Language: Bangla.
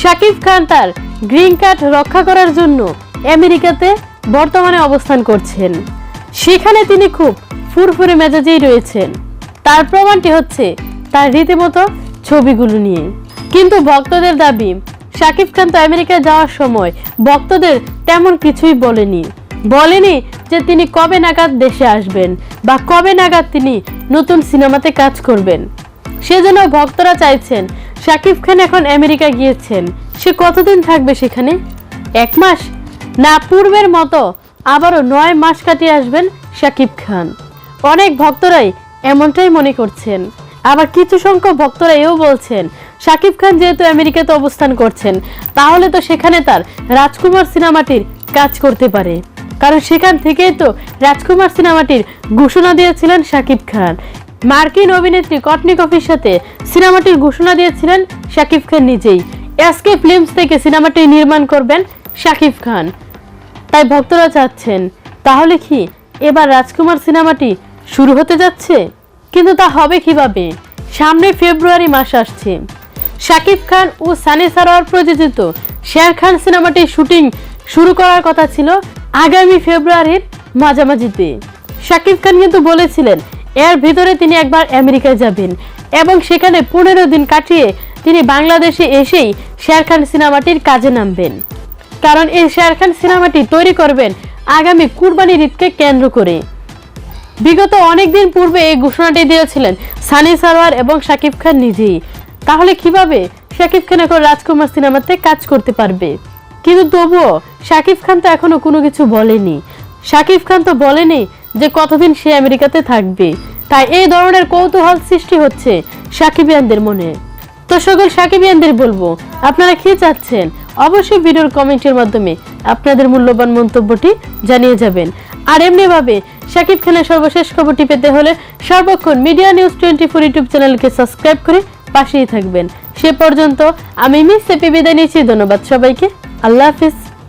শাকিব খান তার গ্রিন কার্ড রক্ষা করার জন্য আমেরিকাতে বর্তমানে অবস্থান করছেন। সেখানে তিনি খুব ফুরফুরে মেজাজেই রয়েছেন। তার প্রমাণটি হচ্ছে তার রীতিমতো ছবিগুলো নিয়ে। কিন্তু ভক্তদের দাবি, শাকিব খান তো আমেরিকায় যাওয়ার সময় ভক্তদের তেমন কিছুই বলেনি। বলেনি যে তিনি কবে নাগাদ দেশে আসবেন বা কবে নাগাদ তিনি নতুন সিনেমাতে কাজ করবেন। সেজন্য ভক্তরা চাইছেন শাকিব খান এখন আমেরিকা গিয়েছেন। সে কতদিন থাকবে সেখানে? এক মাস? না, পূর্বের মতো আবারও নয় মাস কাটিয়ে আসবেন শাকিব খান। অনেক ভক্তরাই এমনটাই মনে করছেন। আবার কিছু সংখ্যক ভক্তরা এও বলছেন, শাকিব খান যেহেতু আমেরিকাতে অবস্থান করছেন, তাহলে তো সেখানে তার রাজকুমার সিনেমাটির কাজ করতে পারে। কারণ সেখান থেকেই তো রাজকুমার সিনেমাটির ঘোষণা দিয়েছিলেন শাকিব খান। মার্কিন অভিনেত্রী কটনি কফির সাথে সিনেমাটির ঘোষণা দিয়েছিলেন শাকিব খান নিজেই। এসকে ফিল্মস থেকে সিনেমাটি নির্মাণ করবেন শাকিব খান। তাই ভক্তরা চাচ্ছেন, তাহলে কি এবার রাজকুমার সিনেমাটি শুরু হতে যাচ্ছে? কিন্তু তা হবে কীভাবে? সামনে ফেব্রুয়ারি মাস আসছে। শাকিব খান ও সানি সারোয়ার প্রযোজিত শের খান সিনেমাটির শুটিং শুরু করার কথা ছিল আগামী ফেব্রুয়ারির মাঝামাঝিতে। শাকিব খান কিন্তু বলেছিলেন এর ভিতরে তিনি একবার আমেরিকায় যাবেন এবং সেখানে পনেরো দিন কাটিয়ে তিনি বাংলাদেশে এসেই শের খান সিনেমাটির কাজে নামবেন। কারণ এই শের খান সিনেমাটি তৈরি করবেন আগামী কুরবানির ঈদকে কেন্দ্র করে। বিগত অনেকদিন পূর্বে এই ঘোষণাটি দিয়েছিলেন সানি সারোয়ার এবং শাকিব খান নিজেই। তাহলে কীভাবে শাকিব খান এখন রাজকুমার সিনেমাতে কাজ করতে পারবে? কিন্তু তবুও শাকিব খান তো এখনও কোনো কিছু বলেনি। শাকিব খান তো বলেনি যে কতদিন সে আমেরিকাতে থাকবে। তাই এই ধরনের কৌতূহল সৃষ্টি হচ্ছে সাকিবিয়ানদের মনে। তো সকল সাকিবিয়ানদের বলব, আপনারা কি চাচ্ছেন? অবশ্যই ভিডিওর কমেন্টের মাধ্যমে আপনাদের মূল্যবান মন্তব্যটি জানিয়ে যাবেন। আর এমনিভাবে সাকিব খানের সর্বশেষ খবরটি পেতে হলে সর্বক্ষণ media news twenty four YouTube চ্যানেলকে সাবস্ক্রাইব করে পাশেই থাকবেন। সে পর্যন্ত আমি মিস এপি বিদায় নিচ্ছি, ধন্যবাদ সবাইকে। আল্লাহ হাফিজ।